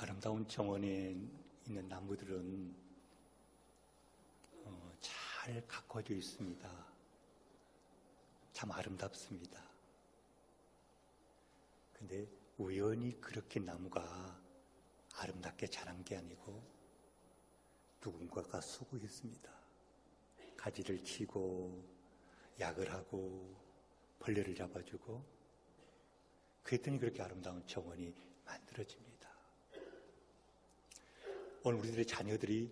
아름다운 정원에 있는 나무들은 어, 잘 가꿔져 있습니다. 참 아름답습니다. 근데 우연히 그렇게 나무가 아름답게 자란 게 아니고 누군가가 수고했습니다. 가지를 치고 약을 하고 벌레를 잡아주고 그랬더니 그렇게 아름다운 정원이 만들어집니다. 오늘 우리들의 자녀들이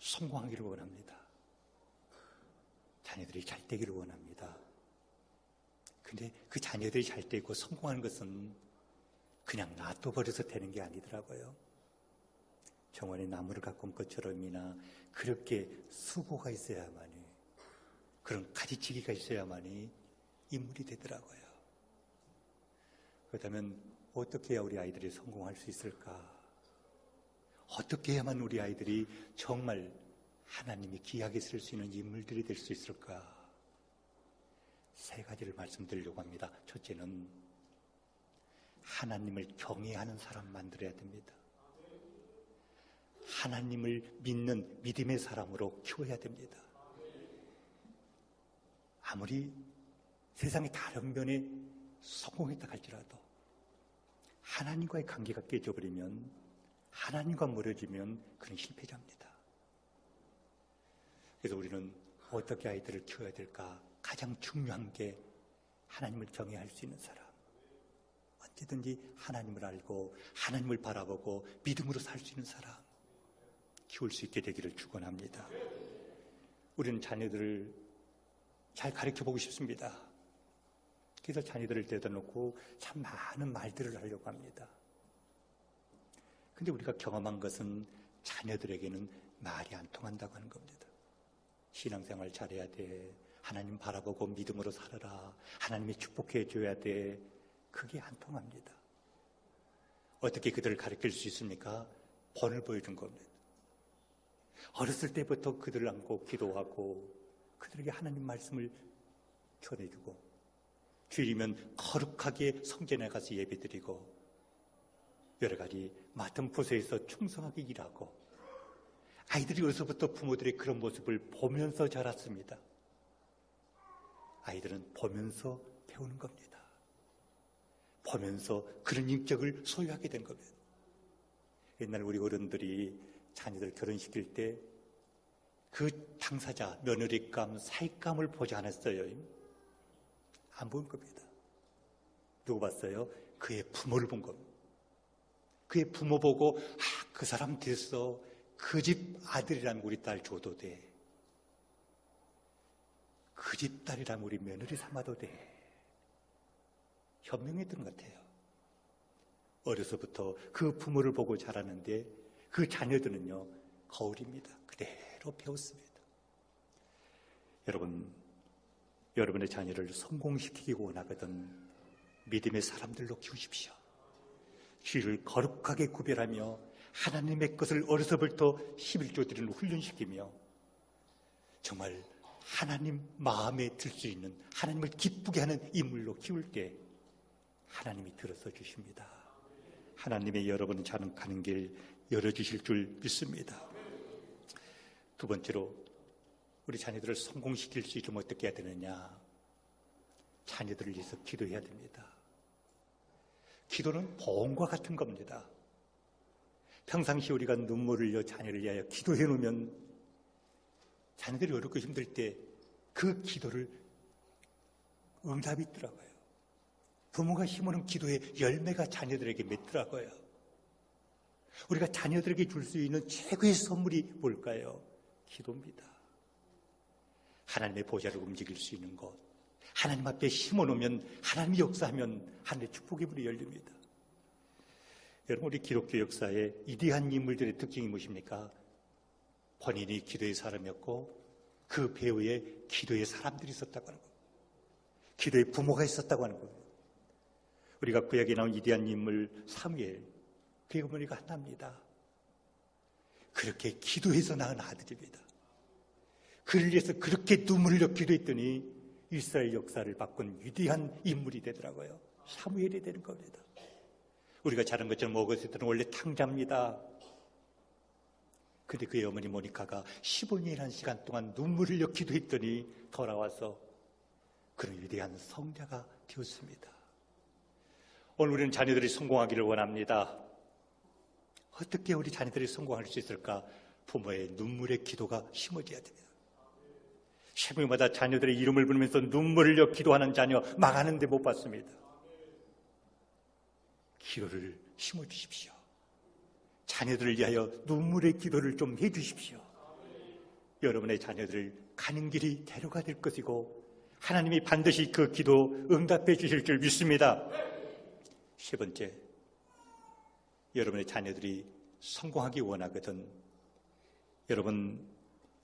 성공하기를 원합니다. 자녀들이 잘 되기를 원합니다. 근데 그 자녀들이 잘 되고 성공하는 것은 그냥 놔둬버려서 되는 게 아니더라고요. 정원에 나무를 가꾼 것처럼이나 그렇게 수고가 있어야만이 그런 가지치기가 있어야만이 인물이 되더라고요. 그렇다면 어떻게 해야 우리 아이들이 성공할 수 있을까? 어떻게 해야만 우리 아이들이 정말 하나님이 귀하게 쓸 수 있는 인물들이 될 수 있을까? 세 가지를 말씀드리려고 합니다. 첫째는 하나님을 경외하는 사람 만들어야 됩니다. 하나님을 믿는 믿음의 사람으로 키워야 됩니다. 아무리 세상의 다른 면에 성공했다 할지라도 하나님과의 관계가 깨져버리면 하나님과 멀어지면 그는 실패자입니다. 그래서 우리는 어떻게 아이들을 키워야 될까? 가장 중요한 게 하나님을 경외할 수 있는 사람. 언제든지 하나님을 알고 하나님을 바라보고 믿음으로 살 수 있는 사람. 키울 수 있게 되기를 축원합니다. 우리는 자녀들을 잘 가르쳐 보고 싶습니다. 그래서 자녀들을 데다 놓고 참 많은 말들을 하려고 합니다. 근데 우리가 경험한 것은 자녀들에게는 말이 안 통한다고 하는 겁니다. 신앙생활 잘해야 돼. 하나님 바라보고 믿음으로 살아라. 하나님이 축복해 줘야 돼. 그게 안 통합니다. 어떻게 그들을 가르칠 수 있습니까? 본을 보여준 겁니다. 어렸을 때부터 그들을 안고 기도하고 그들에게 하나님 말씀을 전해주고 주일이면 거룩하게 성전에 가서 예배드리고 여러 가지 맡은 부서에서 충성하게 일하고 아이들이 어려서부터 부모들의 그런 모습을 보면서 자랐습니다. 아이들은 보면서 배우는 겁니다. 보면서 그런 인격을 소유하게 된 겁니다. 옛날 우리 어른들이 자녀들 결혼시킬 때 그 당사자, 며느리감, 사익감을 보지 않았어요. 안 본 겁니다. 누구 봤어요? 그의 부모를 본 겁니다. 그의 부모 보고, 아, 그 사람 됐어. 그 집 아들이라면 우리 딸 줘도 돼. 그 집 딸이라면 우리 며느리 삼아도 돼. 현명했던 것 같아요. 어려서부터 그 부모를 보고 자라는데 그 자녀들은요, 거울입니다. 그대로 배웠습니다. 여러분, 여러분의 자녀를 성공시키기 원하거든 믿음의 사람들로 키우십시오. 귀를 거룩하게 구별하며 하나님의 것을 어려서부터 11조 드리는 훈련시키며 정말 하나님 마음에 들 수 있는 하나님을 기쁘게 하는 인물로 키울 때 하나님이 들어서 주십니다. 하나님의 여러분은 자는 가는 길 열어주실 줄 믿습니다. 두 번째로 우리 자녀들을 성공시킬 수 있으면 어떻게 해야 되느냐? 자녀들을 위해서 기도해야 됩니다. 기도는 보험과 같은 겁니다. 평상시 우리가 눈물을 흘려 자녀를 위하여 기도해 놓으면 자녀들이 어렵고 힘들 때 그 기도를 응답이 있더라고요. 부모가 심어놓은 기도의 열매가 자녀들에게 맺더라고요. 우리가 자녀들에게 줄 수 있는 최고의 선물이 뭘까요? 기도입니다. 하나님의 보좌를 움직일 수 있는 것. 하나님 앞에 심어놓으면 하나님이 역사하면 하늘의 축복의 문이 열립니다. 여러분 우리 기독교 역사에 이대한 인물들의 특징이 무엇입니까? 본인이 기도의 사람이었고 그 배후에 기도의 사람들이 있었다고 하는 겁니다. 기도의 부모가 있었다고 하는 겁니다. 우리가 구약에 나온 이대한 인물 사무엘 그의 어머니가 하나입니다. 그렇게 기도해서 낳은 아들입니다. 그를 위해서 그렇게 눈물을 흘려 기도했더니 이스라엘 역사를 바꾼 위대한 인물이 되더라고요. 사무엘이 되는 겁니다. 우리가 자른 것처럼 오거스트는 원래 탕자입니다. 근데 그의 어머니 모니카가 15년이라는 시간 동안 눈물을 흘려 기도했더니 돌아와서 그런 위대한 성자가 되었습니다. 오늘 우리는 자녀들이 성공하기를 원합니다. 어떻게 우리 자녀들이 성공할 수 있을까? 부모의 눈물의 기도가 심어져야 됩니다. 새벽마다 자녀들의 이름을 부르면서 눈물을 흘려 기도하는 자녀 망하는데 못 봤습니다. 기도를 심어주십시오. 자녀들을 위하여 눈물의 기도를 좀 해주십시오. 여러분의 자녀들을 가는 길이 대로가 될 것이고 하나님이 반드시 그 기도 응답해 주실 줄 믿습니다. 세 번째, 여러분의 자녀들이 성공하기 원하거든 여러분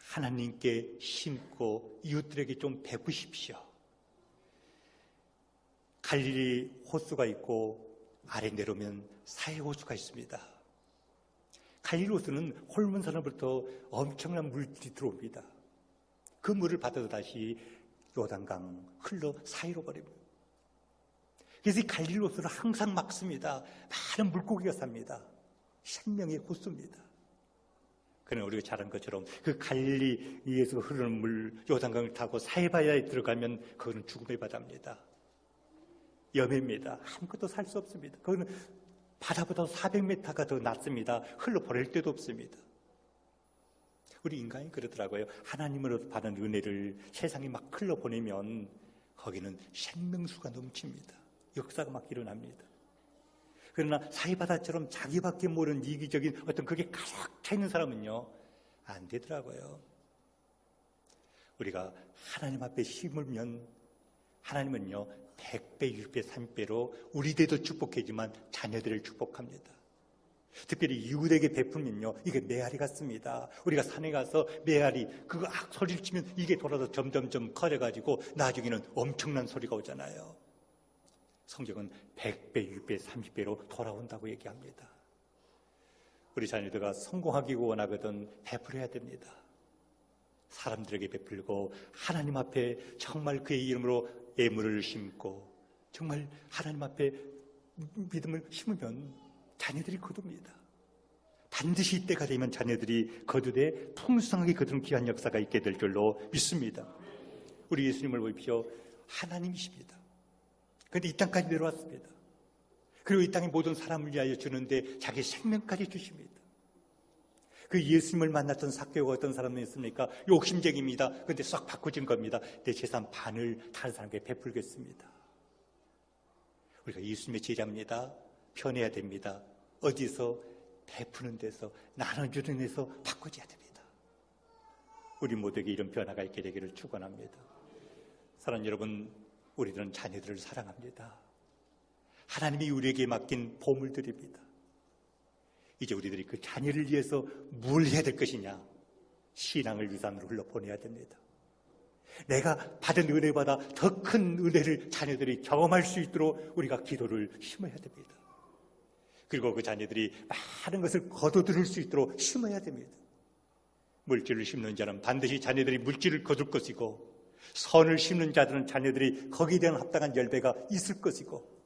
하나님께 심고 이웃들에게 좀 베푸십시오. 갈릴리 호수가 있고 아래 내려오면 사해 호수가 있습니다. 갈릴리 호수는 홀문산으로부터 엄청난 물질이 들어옵니다. 그 물을 받아서 다시 요단강 흘러 사이로 버립니다. 그래서 이 갈릴리 호수를 항상 막습니다. 많은 물고기가 삽니다. 생명의 호수입니다. 그러나 우리가 잘한 것처럼 그 갈릴리에서 흐르는 물 요단강을 타고 사해바다에 들어가면 그거는 죽음의 바다입니다. 염해입니다. 아무것도 살 수 없습니다. 그거는 바다보다 400m가 더 낮습니다. 흘러 보낼 데도 없습니다. 우리 인간이 그러더라고요. 하나님으로 받은 은혜를 세상에 막 흘러 보내면 거기는 생명수가 넘칩니다. 역사가 막 일어납니다. 그러나 사이바다처럼 자기밖에 모르는 이기적인 어떤 그게 가득 차 있는 사람은요, 안 되더라고요. 우리가 하나님 앞에 힘을면 하나님은요, 100배, 6배, 3배로 우리들도 축복하지만 자녀들을 축복합니다. 특별히 이웃에게 베풀면요, 이게 메아리 같습니다. 우리가 산에 가서 메아리, 그거 악 소리를 치면 이게 돌아서 점점점 커져가지고 나중에는 엄청난 소리가 오잖아요. 성경은 100배, 6배, 30배로 돌아온다고 얘기합니다. 우리 자녀들과 성공하기 원하거든 베풀어야 됩니다. 사람들에게 베풀고 하나님 앞에 정말 그의 이름으로 예물을 심고 정말 하나님 앞에 믿음을 심으면 자녀들이 거둡니다. 반드시 이때가 되면 자녀들이 거두되 풍성하게 거두는 귀한 역사가 있게 될 줄로 믿습니다. 우리 예수님을 보십시오. 하나님이십니다. 그런데 이 땅까지 내려왔습니다. 그리고 이 땅의 모든 사람을 위하여 주는데 자기 생명까지 주십니다. 그 예수님을 만났던 사교가 어떤 사람이었습니까? 욕심쟁입니다. 그런데 싹 바꿔진 겁니다. 내 재산 반을 다른 사람에게 베풀겠습니다. 우리가 예수님의 제자입니다. 편해야 됩니다. 어디서 베푸는 데서 나눠주는 데서 바꿔줘야 됩니다. 우리 모두에게 이런 변화가 있게 되기를 축원합니다. 사랑 여러분, 우리들은 자녀들을 사랑합니다. 하나님이 우리에게 맡긴 보물들입니다. 이제 우리들이 그 자녀를 위해서 뭘 해야 될 것이냐? 신앙을 유산으로 흘러보내야 됩니다. 내가 받은 은혜보다 더큰 은혜를 자녀들이 경험할 수 있도록 우리가 기도를 심어야 됩니다. 그리고 그 자녀들이 많은 것을 거둬들일 수 있도록 심어야 됩니다. 물질을 심는 자는 반드시 자녀들이 물질을 거둘 것이고 선을 심는 자들은 자녀들이 거기에 대한 합당한 열배가 있을 것이고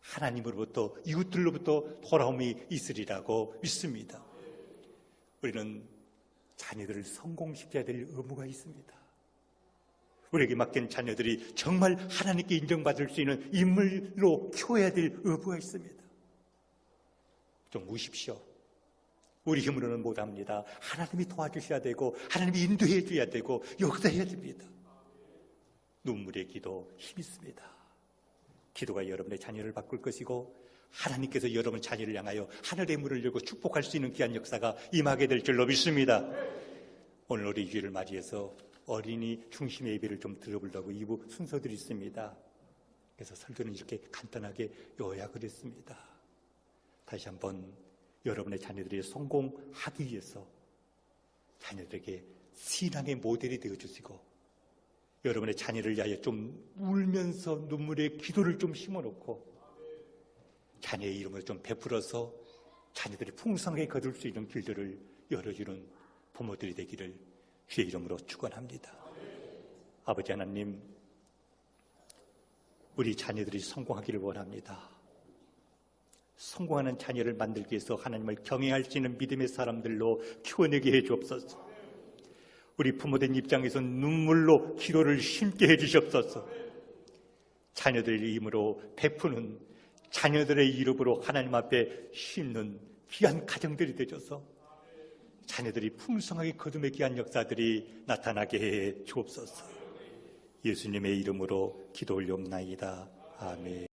하나님으로부터 이웃들로부터 돌아옴이 있으리라고 믿습니다. 우리는 자녀들을 성공시켜야 될 의무가 있습니다. 우리에게 맡긴 자녀들이 정말 하나님께 인정받을 수 있는 인물로 키워야 될 의무가 있습니다. 좀 우십시오. 우리 힘으로는 못합니다. 하나님이 도와주셔야 되고 하나님이 인도해 줘야 되고 역사해야 됩니다. 눈물의 기도 힘 있습니다. 기도가 여러분의 자녀를 바꿀 것이고 하나님께서 여러분 자녀를 향하여 하늘의 문을 열고 축복할 수 있는 귀한 역사가 임하게 될 줄로 믿습니다. 오늘 우리 주일을 맞이해서 어린이 중심의 예배를 좀 들어보려고 2부 순서들이 있습니다. 그래서 설교는 이렇게 간단하게 요약을 했습니다. 다시 한번 여러분의 자녀들이 성공하기 위해서 자녀들에게 신앙의 모델이 되어 주시고 여러분의 자녀를 위하여 좀 울면서 눈물의 기도를 좀 심어놓고 자녀의 이름을 좀 베풀어서 자녀들이 풍성하게 거둘 수 있는 길들을 열어주는 부모들이 되기를 주의 이름으로 축원합니다. 아버지 하나님, 우리 자녀들이 성공하기를 원합니다. 성공하는 자녀를 만들기 위해서 하나님을 경외할 수 있는 믿음의 사람들로 키워내게 해 주옵소서. 우리 부모된 입장에서 눈물로 기도를 심게 해 주시옵소서. 자녀들의 힘으로 베푸는 자녀들의 이름으로 하나님 앞에 심는 귀한 가정들이 되셔서 자녀들이 풍성하게 거듭의 귀한 역사들이 나타나게 해 주옵소서. 예수님의 이름으로 기도 올려옵나이다. 아멘.